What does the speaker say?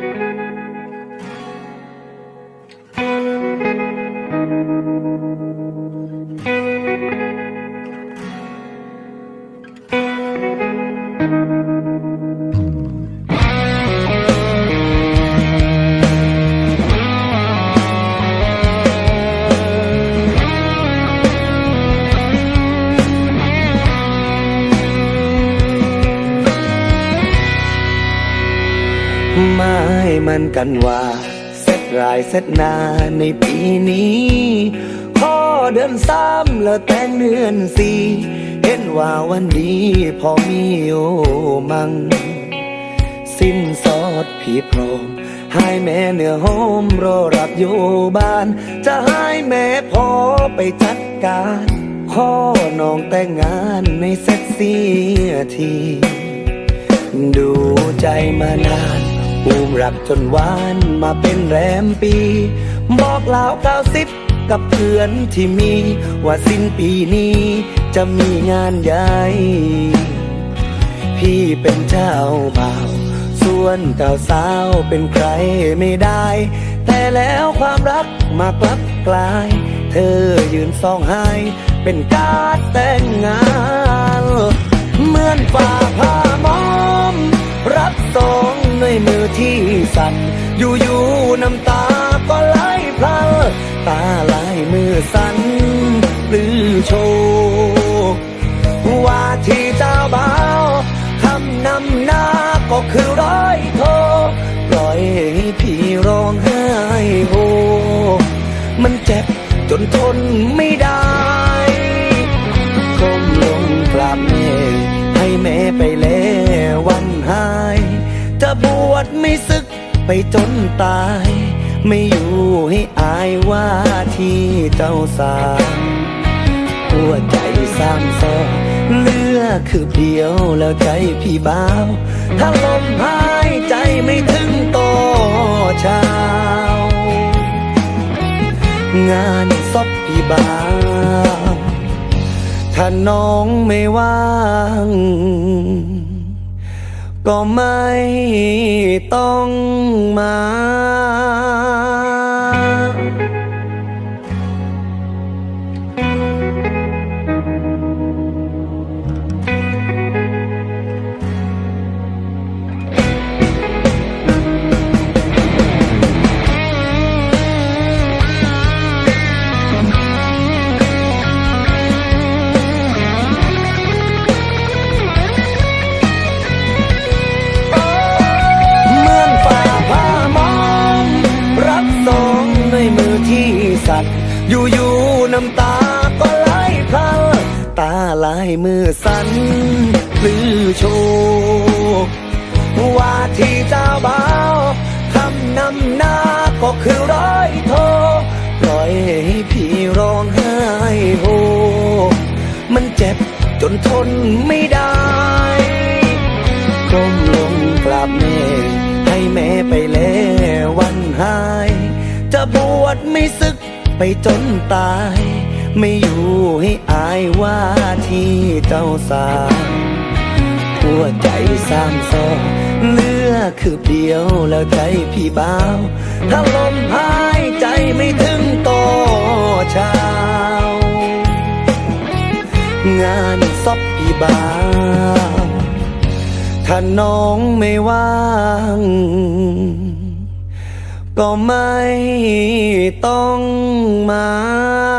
ไมันกันว่าเสร็จรายเสร็จนาในปีนี้ขอเดือนสามแล้วแต่งเดือนสี่เห็นว่าวันนี้พอมีโอมัง สิ้นสอดผีพร้อมให้แม่เนื้อหอมรอรับอยู่บ้าน จะให้แม่พอไปจัดการขอน้องแต่งงานในเซ็ตเสียที ดูใจมานาน อูมรักจนหวานมาเป็นแรมปี บอกลาวเก้าสิบกับเพื่อนที่มี ว่าสิ้นปีนี้จะมีงานใหญ่พี่เป็นเจ้าบ่าว ส่วนเก่าสาวเป็นใครไม่ได้ แต่แล้วความรักมากลับกลาย เธอยืนซองไห้ เป็นการแต่งงาน เหมือนฝ่าผ้ามอม รับสอง ด้วยมือที่สั่นอยู่ๆน้ำตาก็ไหลพลันตาไหลมือสั่นหรือโชว์ว่าที่เจ้าบ่าวคำนำหน้าก็คือร้อยโทปล่อยให้พี่ร้องไห้โฮมันเจ็บจนทนไม่ ไปจนตาย ไม่อยู่ให้อายว่าที่เจ้าสาหัวใจสร้างซอเลือคือเดียวแล้วใจพี่บ้าว ถ้าลมหายใจไม่ถึงโตเช้างานศพพี่บ้าวถ้าน้องไม่ว่าง ก็ไม่ต้องมา กัน อยู่ๆน้ำตาก็ไหลพลันตาไหลมือสั่นหรือโชว์ว่าที่เจ้าบ่าวคำนำหน้าก็คือร้อยโทปล่อยให้พี่ร้องไห้โฮมันเจ็บจนทนไม่ได้ก้มลงกราบแม่ให้แม่ไปแล้ววันหาย จะบวชไม่ศึก ไปจนตาย ไม่อยู่ให้อายว่าที่เจ้าสาวหัวใจสร้างซอเลือคือเดียวแล้วใจพี่บ้าว ถ้าลมหายใจไม่ถึงโตอเช้างานศพพี่บ้าว ถ้าน้องไม่ว่าง ก็ไม่ต้องมา